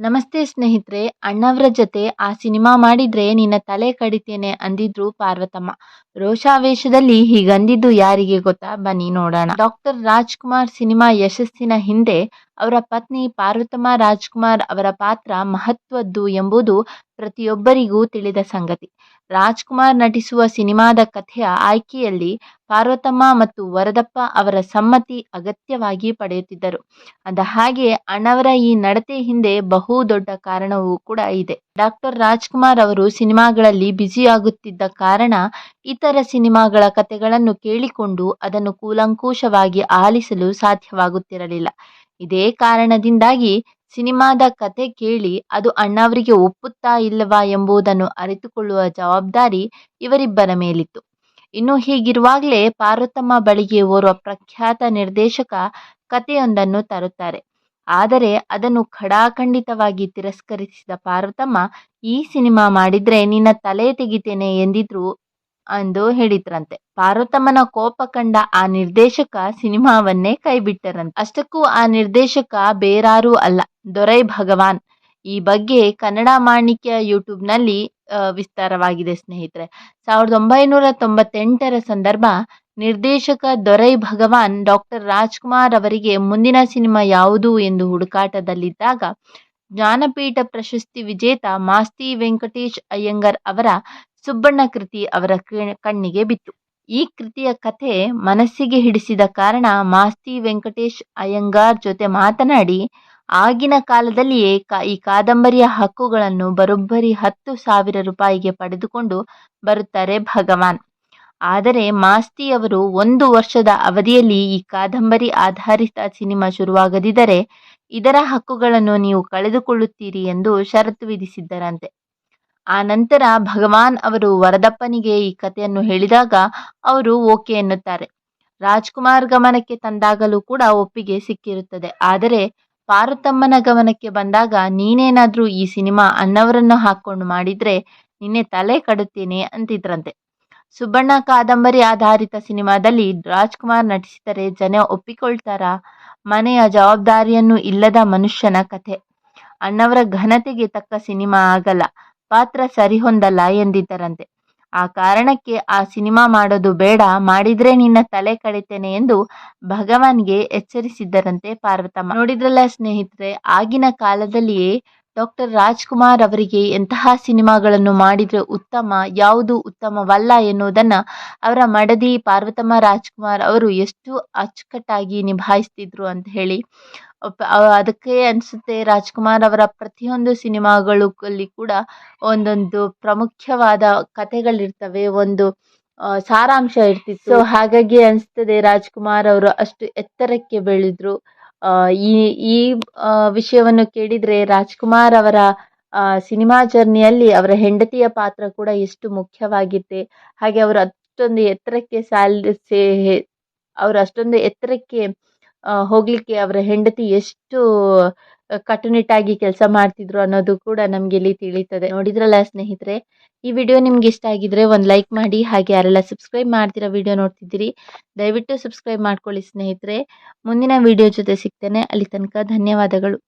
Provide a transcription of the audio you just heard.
ನಮಸ್ತೆ ಸ್ನೇಹಿತರೆ, ಅಣ್ಣವ್ರ ಜೊತೆ ಆ ಸಿನಿಮಾ ಮಾಡಿದ್ರೆ ನಿನ್ನ ತಲೆ ಕಡಿತೇನೆ ಅಂದಿದ್ರು ಪಾರ್ವತಮ್ಮ. ರೋಷಾವೇಶದಲ್ಲಿ ಹೀಗಂದಿದ್ದು ಯಾರಿಗೆ ಗೊತ್ತಾ? ಬನ್ನಿ ನೋಡೋಣ. ಡಾಕ್ಟರ್ ರಾಜ್ಕುಮಾರ್ ಸಿನಿಮಾ ಯಶಸ್ಸಿನ ಹಿಂದೆ ಅವರ ಪತ್ನಿ ಪಾರ್ವತಮ್ಮ ರಾಜ್ಕುಮಾರ್ ಅವರ ಪಾತ್ರ ಮಹತ್ವದ್ದು ಎಂಬುದು ಪ್ರತಿಯೊಬ್ಬರಿಗೂ ತಿಳಿದ ಸಂಗತಿ. ರಾಜ್ಕುಮಾರ್ ನಟಿಸುವ ಸಿನಿಮಾದ ಕಥೆಯ ಆಯ್ಕೆಯಲ್ಲಿ ಪಾರ್ವತಮ್ಮ ಮತ್ತು ವರದಪ್ಪ ಅವರ ಸಮ್ಮತಿ ಅಗತ್ಯವಾಗಿ ಪಡೆಯುತ್ತಿದ್ದರು. ಅದ ಹಾಗೆ ಅಣ್ಣವರ ಈ ನಡತೆ ಹಿಂದೆ ಬಹು ದೊಡ್ಡ ಕಾರಣವೂ ಕೂಡ ಇದೆ. ಡಾಕ್ಟರ್ ರಾಜ್ಕುಮಾರ್ ಅವರು ಸಿನಿಮಾಗಳಲ್ಲಿ ಬ್ಯುಸಿಯಾಗುತ್ತಿದ್ದ ಕಾರಣ ಇತರ ಸಿನಿಮಾಗಳ ಕಥೆಗಳನ್ನು ಕೇಳಿಕೊಂಡು ಅದನ್ನು ಕೂಲಂಕುಷವಾಗಿ ಆಲಿಸಲು ಸಾಧ್ಯವಾಗುತ್ತಿರಲಿಲ್ಲ. ಇದೇ ಕಾರಣದಿಂದಾಗಿ ಸಿನಿಮಾದ ಕತೆ ಕೇಳಿ ಅದು ಅಣ್ಣಾವ್ರಿಗೆ ಒಪ್ಪುತ್ತಾ ಇಲ್ಲವಾ ಎಂಬುದನ್ನು ಅರಿತುಕೊಳ್ಳುವ ಜವಾಬ್ದಾರಿ ಇವರಿಬ್ಬರ ಮೇಲಿತ್ತು. ಇನ್ನು ಹೀಗಿರುವಾಗಲೇ ಪಾರ್ವತಮ್ಮ ಬಳಿಗೆ ಓರ್ವ ಪ್ರಖ್ಯಾತ ನಿರ್ದೇಶಕ ಕಥೆಯೊಂದನ್ನು ತರುತ್ತಾರೆ. ಆದರೆ ಅದನ್ನು ಖಡಾಖಂಡಿತವಾಗಿ ತಿರಸ್ಕರಿಸಿದ ಪಾರ್ವತಮ್ಮ, ಈ ಸಿನಿಮಾ ಮಾಡಿದ್ರೆ ನಿನ್ನ ತಲೆ ತೆಗಿತೇನೆ ಎಂದಿದ್ರು ಎಂದು ಹೇಳಿದ್ರಂತೆ. ಪಾರ್ವತಮ್ಮನ ಕೋಪ ಕಂಡ ಆ ನಿರ್ದೇಶಕ ಸಿನಿಮಾವನ್ನೇ ಕೈಬಿಟ್ಟರಂತೆ. ಅಷ್ಟಕ್ಕೂ ಆ ನಿರ್ದೇಶಕ ಬೇರಾರೂ ಅಲ್ಲ ದೊರೈ ಭಗವಾನ್. ಈ ಬಗ್ಗೆ ಕನ್ನಡ ಮಾಣಿಕ್ಯ ಯೂಟ್ಯೂಬ್ನಲ್ಲಿ ವಿಸ್ತಾರವಾಗಿದೆ ಸ್ನೇಹಿತರೆ. ಸಾವಿರದ ಒಂಬೈನೂರ ತೊಂಬತ್ತೆಂಟರ ಸಂದರ್ಭ ನಿರ್ದೇಶಕ ದೊರೈ ಭಗವಾನ್ ಡಾಕ್ಟರ್ ರಾಜ್ಕುಮಾರ್ ಅವರಿಗೆ ಮುಂದಿನ ಸಿನಿಮಾ ಯಾವುದು ಎಂದು ಹುಡುಕಾಟದಲ್ಲಿದ್ದಾಗ, ಜ್ಞಾನಪೀಠ ಪ್ರಶಸ್ತಿ ವಿಜೇತ ಮಾಸ್ತಿ ವೆಂಕಟೇಶ್ ಅಯ್ಯಂಗರ್ ಅವರ ಸುಬ್ಬಣ್ಣ ಕೃತಿ ಅವರ ಕಣ್ಣಿಗೆ ಬಿತ್ತು. ಈ ಕೃತಿಯ ಕಥೆ ಮನಸ್ಸಿಗೆ ಹಿಡಿಸಿದ ಕಾರಣ ಮಾಸ್ತಿ ವೆಂಕಟೇಶ್ ಅಯ್ಯಂಗಾರ್ ಜೊತೆ ಮಾತನಾಡಿ ಆಗಿನ ಕಾಲದಲ್ಲಿಯೇ ಈ ಕಾದಂಬರಿಯ ಹಕ್ಕುಗಳನ್ನು ಬರೋಬ್ಬರಿ ಹತ್ತು ಸಾವಿರ ರೂಪಾಯಿಗೆ ಪಡೆದುಕೊಂಡು ಬರುತ್ತಾರೆ ಭಗವಾನ್. ಆದರೆ ಮಾಸ್ತಿ ಅವರು ಒಂದು ವರ್ಷದ ಅವಧಿಯಲ್ಲಿ ಈ ಕಾದಂಬರಿ ಆಧಾರಿತ ಸಿನಿಮಾ ಶುರುವಾಗದಿದ್ದರೆ ಇದರ ಹಕ್ಕುಗಳನ್ನು ನೀವು ಕಳೆದುಕೊಳ್ಳುತ್ತೀರಿ ಎಂದು ಷರತ್ತು ವಿಧಿಸಿದ್ದರಂತೆ. ಆ ನಂತರ ಭಗವಾನ್ ಅವರು ವರದಪ್ಪನಿಗೆ ಈ ಕಥೆಯನ್ನು ಹೇಳಿದಾಗ ಅವರು ಓಕೆ ಎನ್ನುತ್ತಾರೆ. ರಾಜ್ಕುಮಾರ್ ಗಮನಕ್ಕೆ ತಂದಾಗಲೂ ಕೂಡ ಒಪ್ಪಿಗೆ ಸಿಕ್ಕಿರುತ್ತದೆ. ಆದರೆ ಪಾರ್ವತಮ್ಮನ ಗಮನಕ್ಕೆ ಬಂದಾಗ ನೀನೇನಾದರೂ ಈ ಸಿನಿಮಾ ಅಣ್ಣವರನ್ನು ಹಾಕ್ಕೊಂಡು ಮಾಡಿದ್ರೆ ನಿನ್ನೆ ತಲೆ ಕಡುತ್ತೇನೆ ಅಂತಿದ್ರಂತೆ. ಸುಬ್ಬಣ್ಣ ಕಾದಂಬರಿ ಆಧಾರಿತ ಸಿನಿಮಾದಲ್ಲಿ ರಾಜ್ಕುಮಾರ್ ನಟಿಸಿದರೆ ಜನ ಒಪ್ಪಿಕೊಳ್ತಾರಾ? ಮನೆಯ ಜವಾಬ್ದಾರಿಯನ್ನು ಇಲ್ಲದ ಮನುಷ್ಯನ ಕಥೆ. ಅಣ್ಣವರ ಘನತೆಗೆ ತಕ್ಕ ಸಿನಿಮಾ ಆಗಲ್ಲ, ಪಾತ್ರ ಸರಿಹೊಂದಲ್ಲ ಎಂದಿದ್ದರಂತೆ. ಆ ಕಾರಣಕ್ಕೆ ಆ ಸಿನಿಮಾ ಮಾಡೋದು ಬೇಡ, ಮಾಡಿದ್ರೆ ನಿನ್ನ ತಲೆ ಕಡಿತೇನೆ ಎಂದು ಭಗವಾನ್ಗೆ ಎಚ್ಚರಿಸಿದ್ದರಂತೆ ಪಾರ್ವತಮ್ಮ. ನೋಡಿದ್ರಲ್ಲ ಸ್ನೇಹಿತರೆ, ಆಗಿನ ಕಾಲದಲ್ಲಿಯೇ ಡಾಕ್ಟರ್ ರಾಜ್ಕುಮಾರ್ ಅವರಿಗೆ ಎಂತಹ ಸಿನಿಮಾಗಳನ್ನು ಮಾಡಿದರೆ ಉತ್ತಮ, ಯಾವುದು ಉತ್ತಮವಲ್ಲ ಎನ್ನುವುದನ್ನು ಅವರ ಮಡದಿ ಪಾರ್ವತಮ್ಮ ರಾಜ್ಕುಮಾರ್ ಅವರು ಎಷ್ಟು ಅಚ್ಚುಕಟ್ಟಾಗಿ ನಿಭಾಯಿಸ್ತಿದ್ರು ಅಂತ ಹೇಳಿ. ಅದಕ್ಕೆ ಅನಿಸುತ್ತೆ ರಾಜ್ಕುಮಾರ್ ಅವರ ಪ್ರತಿಯೊಂದು ಸಿನಿಮಾಗಳು ಅಲ್ಲಿ ಕೂಡ ಒಂದೊಂದು ಪ್ರಮುಖವಾದ ಕಥೆಗಳಿರ್ತವೆ, ಒಂದು ಸಾರಾಂಶ ಇರ್ತಿತ್ತು. ಹಾಗಾಗಿ ಅನಿಸ್ತದೆ ರಾಜ್ಕುಮಾರ್ ಅವರು ಅಷ್ಟು ಎತ್ತರಕ್ಕೆ ಬೆಳೆದ್ರು. ಈ ಈ ವಿಷಯವನ್ನು ಕೇಳಿದರೆ ರಾಜ್ಕುಮಾರ್ ಅವರ ಸಿನಿಮಾ ಜರ್ನಿಯಲ್ಲಿ ಅವರ ಹೆಂಡತಿಯ ಪಾತ್ರ ಕೂಡ ಎಷ್ಟು ಮುಖ್ಯವಾಗಿದೆ ಹಾಗೆ ಅವರು ಅಷ್ಟೊಂದು ಎತ್ತರಕ್ಕೆ ಸಾಲ್ ಸೇ ಅವರು ಅಷ್ಟೊಂದು ಎತ್ತರಕ್ಕೆ ಹೋಗಲಿಕ್ಕೆ ಅವರ ಹೆಂಡತಿ ಎಷ್ಟು ಕಟ್ಟುನಿಟ್ಟಾಗಿ ಕೆಲಸ ಮಾಡ್ತಿದ್ರು ಅನ್ನೋದು ಕೂಡ ನಮಗೆ ಇಲ್ಲಿ ತಿಳಿತದೆ. ನೋಡಿದ್ರಲ್ಲ ಸ್ನೇಹಿತರೆ? ಈ ವಿಡಿಯೋ ನಿಮ್ಗೆ ಇಷ್ಟ ಆಗಿದ್ರೆ ಒಂದು ಲೈಕ್ ಮಾಡಿ, ಹಾಗೆ ಯಾರೆಲ್ಲ ಸಬ್ಸ್ಕ್ರೈಬ್ ಮಾಡ್ತಿರೋ ವಿಡಿಯೋ ನೋಡ್ತಿದ್ದೀರಿ, ದಯವಿಟ್ಟು ಸಬ್ಸ್ಕ್ರೈಬ್ ಮಾಡ್ಕೊಳ್ಳಿ ಸ್ನೇಹಿತರೆ. ಮುಂದಿನ ವಿಡಿಯೋ ಜೊತೆ ಸಿಗ್ತೇನೆ. ಅಲ್ಲಿ ತನಕ ಧನ್ಯವಾದಗಳು.